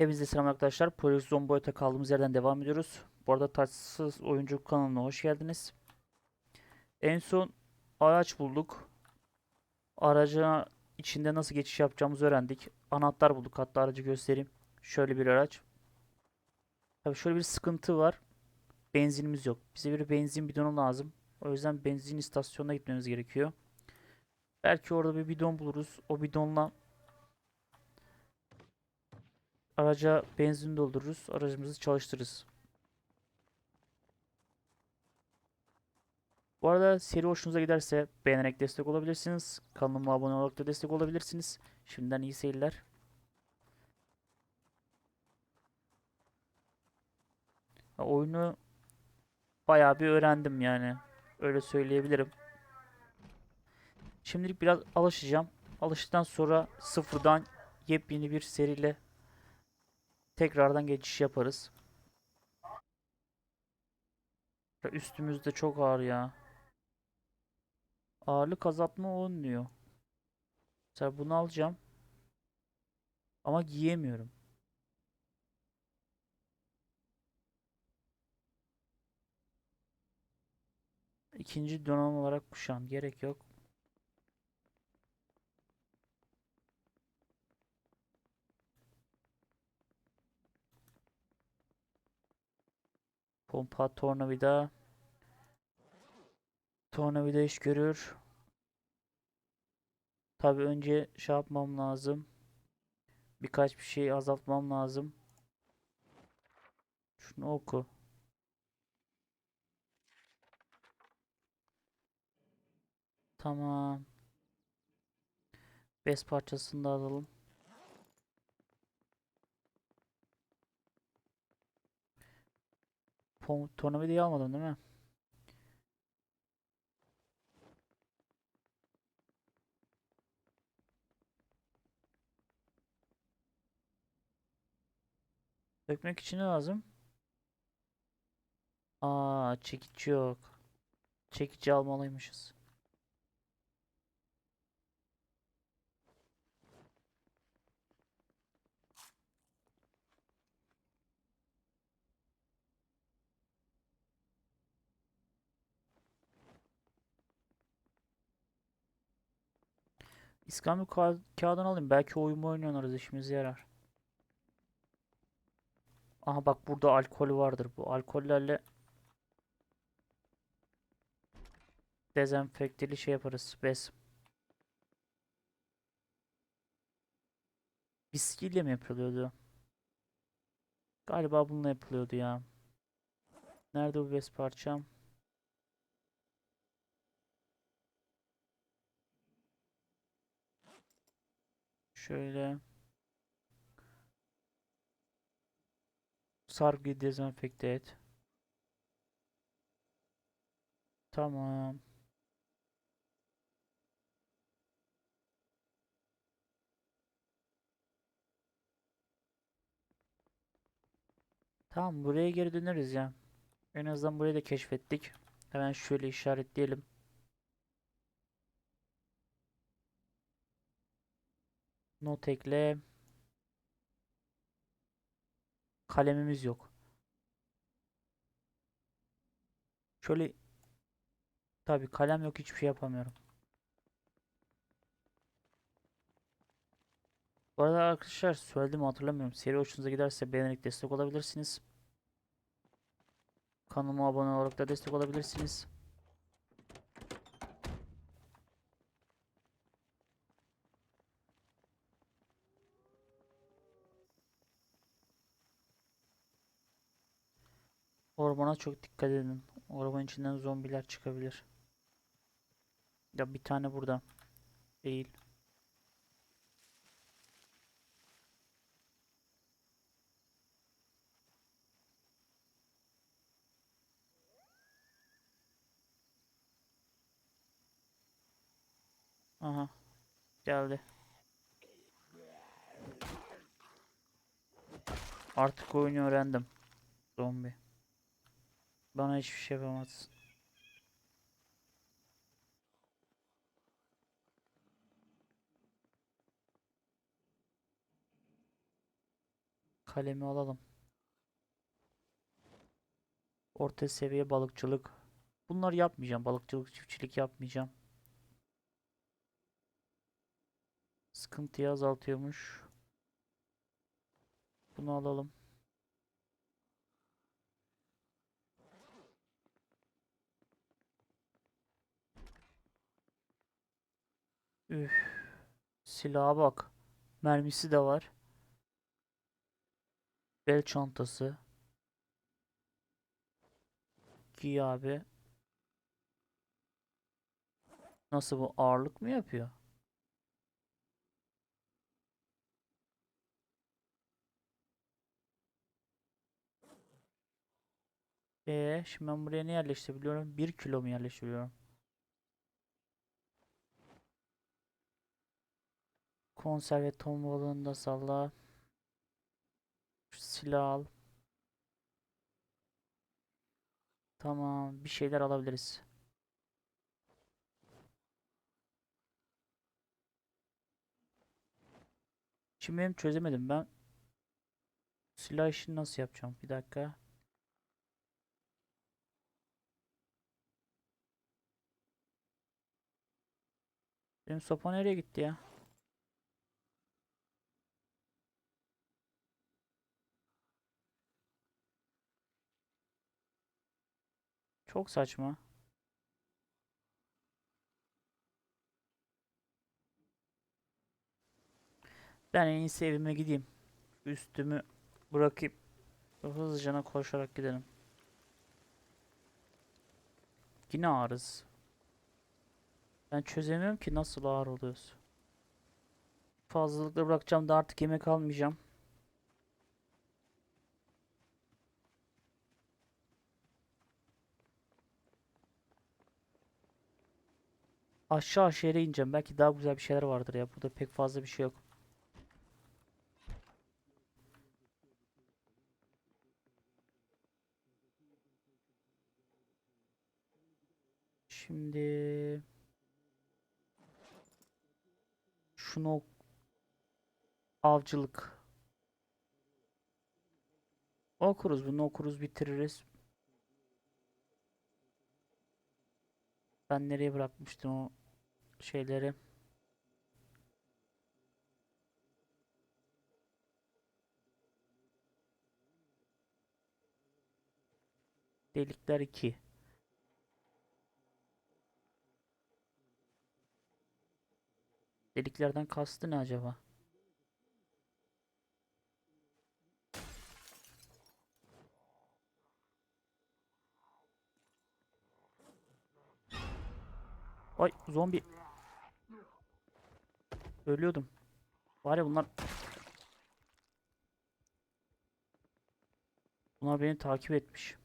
Hepinize selam arkadaşlar. Project Zomboid'a kaldığımız yerden devam ediyoruz. Bu arada Taçsız Oyuncu kanalına hoş geldiniz. En son araç bulduk. Araca içinde nasıl geçiş yapacağımızı öğrendik. Anahtar bulduk. Hatta aracı göstereyim. Şöyle bir araç. Tabii şöyle bir sıkıntı var. Benzinimiz yok. Bize bir benzin bidonu lazım. O yüzden benzin istasyonuna gitmemiz gerekiyor. Belki orada bir bidon buluruz. O bidonla Araca benzin doldururuz. Aracımızı çalıştırırız. Bu arada seri hoşunuza giderse beğenerek destek olabilirsiniz. Kanalıma abone olarak da destek olabilirsiniz. Şimdiden iyi seyirler. Ha, Oyunu bayağı bir öğrendim yani. Öyle söyleyebilirim. Şimdilik biraz alışacağım. Alıştıktan sonra sıfırdan yepyeni bir seriyle tekrardan geçiş yaparız. Ya Üstümüzde çok ağır ya. Ağırlık azaltma 10 diyor. Mesela bunu alacağım. Ama giyemiyorum. İkinci donanım olarak kuşağım. Gerek yok. Pompa, tornavida. Tornavida iş görür. Tabii önce şey yapmam lazım. Birkaç bir şey azaltmam lazım. Şunu oku. Tamam. Bez parçasını da alalım. Pom tornavidayı almadın değil mi? Dökmek için ne lazım? Aa, çekici yok. Çekici almalıymışız. İskambil ka kağıdını alayım. Belki oyun oynuyoruz işimize yarar. Aha bak burada alkol vardır. Bu alkollerle dezenfekteli şey yaparız. Bez. Viskiyle mi yapılıyordu? Galiba bununla yapılıyordu ya. Nerede bu bez parçam? Şöyle. Sargıyı dezenfekte et. Tamam. Tamam buraya geri döneriz ya. En azından burayı da keşfettik. Hemen şöyle işaretleyelim. Not ekle. Kalemimiz yok. Şöyle tabii kalem yok hiçbir şey yapamıyorum. Bu arada arkadaşlar söyledim hatırlamıyorum. Seri hoşunuza giderse beğenerek destek olabilirsiniz. Kanalıma abone olarak da destek olabilirsiniz. Ormana çok dikkat edin. Ormanın içinden zombiler çıkabilir. Ya bir tane burada. Değil. Aha. Geldi. Artık oyunu öğrendim. Zombi. Bana hiçbir şey yapamazsın. Kalemi alalım. Orta seviye balıkçılık. Bunları yapmayacağım. Balıkçılık, çiftçilik yapmayacağım. Sıkıntıyı azaltıyormuş. Bunu alalım. Üf. Silaha bak. Mermisi de var. Bel çantası. Giy abi. Nasıl bu ağırlık mı yapıyor? Ee, şimdi ben buraya ne yerleştirebiliyorum? 1 kilo mu yerleştiriyorum? Konserve ton da salla. Şu silah al. Tamam, bir şeyler alabiliriz. Şimdi benim çözemedim ben. Silah işini nasıl yapacağım? Bir dakika. Benim sopa nereye gitti ya? Çok saçma. Ben en iyisi evime gideyim. Üstümü bırakıp hızlıca koşarak gidelim. Yine ağrız. Ben çözemiyorum ki nasıl ağır oluyoruz. Fazlalıkla bırakacağım da artık yemek almayacağım. Aşağı şehre ineceğim. Belki daha güzel bir şeyler vardır ya. Burada pek fazla bir şey yok. Şimdi şunu avcılık okuruz bunu okuruz bitiririz. Ben nereye bırakmıştım o şeyleri? Delikler 2. Deliklerden kastı ne acaba? Ay zombi. Ölüyordum. Var ya bunlar Bunlar beni takip etmiş.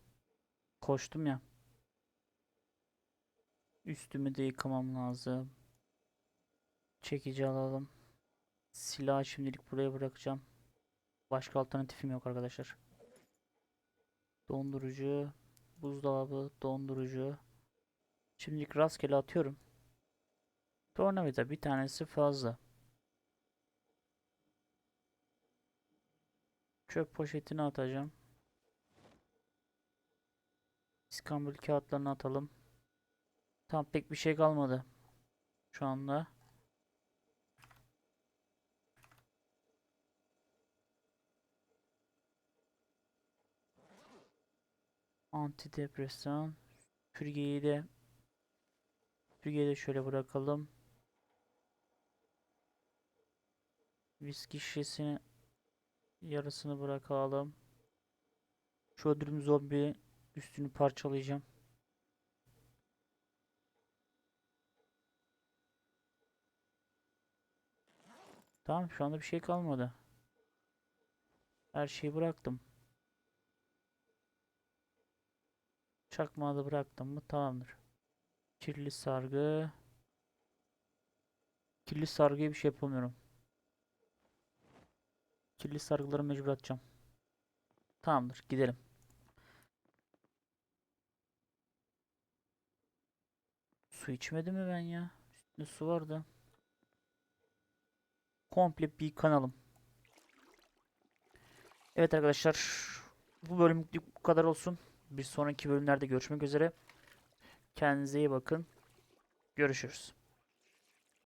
Koştum ya. Üstümü de yıkamam lazım. Çekici alalım. Silahı şimdilik buraya bırakacağım. Başka alternatifim yok arkadaşlar. Dondurucu, buzdolabı, dondurucu. Şimdilik rastgele atıyorum. Tornavida bir tanesi fazla. Çöp poşetini atacağım. İskambil kağıtlarını atalım. Tam pek bir şey kalmadı. Şu anda. Antidepresan. Süpürgeyi de süpürgeyi de şöyle bırakalım. Viski şişesini yarısını bırakalım. Şu öldürdüğüm zombi üstünü parçalayacağım. Tamam şu anda bir şey kalmadı. Her şeyi bıraktım. Çakmağı da bıraktım mı tamamdır. Kirli sargı. Kirli sargıya bir şey yapamıyorum. Kirli sargıları mecbur atacağım. Tamamdır gidelim. Su içmedim mi ben ya? Üstünde su vardı. Komple bir kanalım. Evet arkadaşlar bu bölümlük bu kadar olsun. Bir sonraki bölümlerde görüşmek üzere. Kendinize iyi bakın. Görüşürüz.